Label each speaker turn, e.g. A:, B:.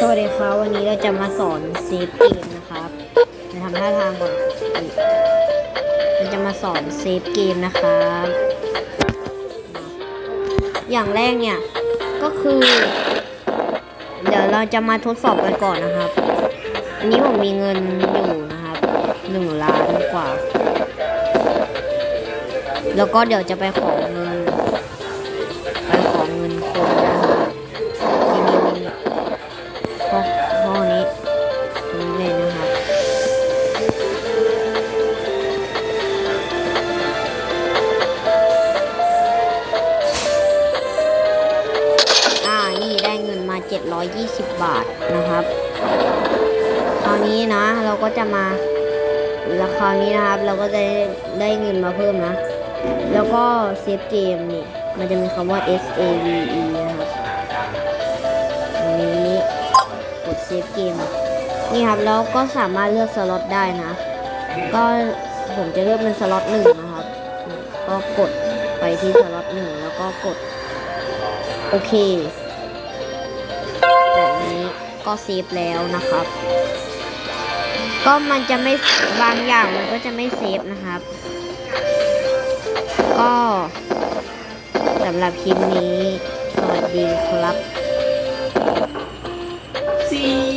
A: สวัสดีครับวันนี้เราจะมาสอนเซฟเกมนะครับจะทำท่าทางก่อนเราจะมาสอนเซฟเกมนะครับ อย่างแรกเนี่ย ก็คือ เดี๋ยวเราจะมาทดสอบกันก่อนนะครับ อันนี้ผมมีเงินอยู่นะครับหนึ่งล้านกว่า แล้วก็เดี๋ยวจะไปขอเงิน 720 บาทนะครับ คราวนี้นะเราก็จะมาแล้วคราวนี้นะครับเราก็จะได้ได้เงินมาเพิ่มนะ แล้วก็เซฟเกมนี่มันจะมีคำว่า S A V E นะครับนี้กดเซฟเกมนี่ครับแล้วก็สามารถเลือกสล็อตได้นะ ก็ผมจะเลือกเป็นสล็อตหนึ่งนะครับ ก็กดไปที่สล็อตหนึ่งแล้วก็กด โอเค ก็เซฟแล้วนะครับ ก็มันจะไม่บางอย่างมันก็จะไม่เซฟนะครับ ก็สำหรับคลิปนี้ สวัสดีครับ